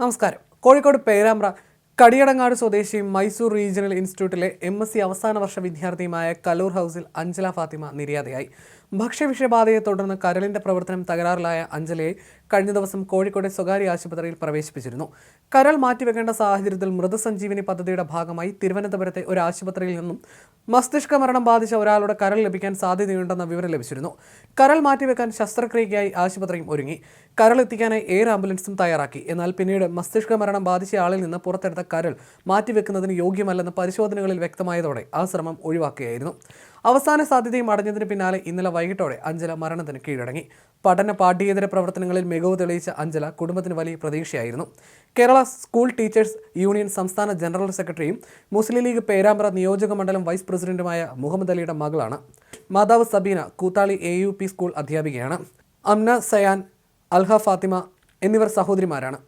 നമസ്കാരം. കോഴിക്കോട് പേരാമ്പ്ര കടിയടങ്ങാട് സ്വദേശി മൈസൂർ റീജിയണൽ ഇൻസ്റ്റിറ്റ്യൂട്ടിലെ എം എസ് സി അവസാന വർഷ വിദ്യാർത്ഥിയുമായ കലൂർ ഹൗസിൽ അഞ്ജല ഫാത്തിമ നിര്യാതയായി. ഭക്ഷ്യവിഷബാധയെ തുടർന്ന് കരളിന്റെ പ്രവർത്തനം തകരാറിലായ അഞ്ജലയെ കഴിഞ്ഞ ദിവസം കോഴിക്കോട് സ്വകാര്യ ആശുപത്രിയിൽ പ്രവേശിപ്പിച്ചിരുന്നു. കരൾ മാറ്റിവെക്കേണ്ട സാഹചര്യത്തിൽ മൃതസഞ്ജീവനി പദ്ധതിയുടെ ഭാഗമായി തിരുവനന്തപുരത്തെ ഒരു ആശുപത്രിയിൽ നിന്നും മസ്തിഷ്ക മരണം ബാധിച്ച ഒരാളുടെ കരൾ ലഭിക്കാൻ സാധ്യതയുണ്ടെന്ന വിവരം ലഭിച്ചിരുന്നു. കരൾ മാറ്റിവെക്കാൻ ശസ്ത്രക്രിയയ്ക്കായി ആശുപത്രിയും ഒരുങ്ങി. കരൾ എത്തിക്കാനായി എയർ ആംബുലൻസും തയ്യാറാക്കി. എന്നാൽ പിന്നീട് മസ്തിഷ്ക മരണം ബാധിച്ച ആളിൽ നിന്ന് പുറത്തെടുത്ത കരൾ മാറ്റിവെക്കുന്നതിന് യോഗ്യമല്ലെന്ന് പരിശോധനകളിൽ വ്യക്തമായതോടെ ആ ശ്രമം ഒഴിവാക്കുകയായിരുന്നു. അവസാന സാധ്യതയും അടഞ്ഞതിന് പിന്നാലെ ഇന്നലെ വൈകിട്ടോടെ അഞ്ജല മരണത്തിന് കീഴടങ്ങി. പഠന പാഠ്യേതര പ്രവർത്തനങ്ങളിൽ മികവ് തെളിയിച്ച അഞ്ജല കുടുംബത്തിന് വലിയ പ്രതീക്ഷയായിരുന്നു. കേരള സ്കൂൾ ടീച്ചേഴ്സ് യൂണിയൻ സംസ്ഥാന ജനറൽ സെക്രട്ടറിയും മുസ്ലിം ലീഗ് പേരാമ്പ്ര നിയോജക മണ്ഡലം വൈസ് പ്രസിഡന്റുമായ മുഹമ്മദ് അലിയുടെ മകളാണ്. മാതാവ് Sabeena Koothali A U P school അധ്യാപികയാണ്. Amna Sayan Alha Fathima എന്നിവർ സഹോദരിമാരാണ്.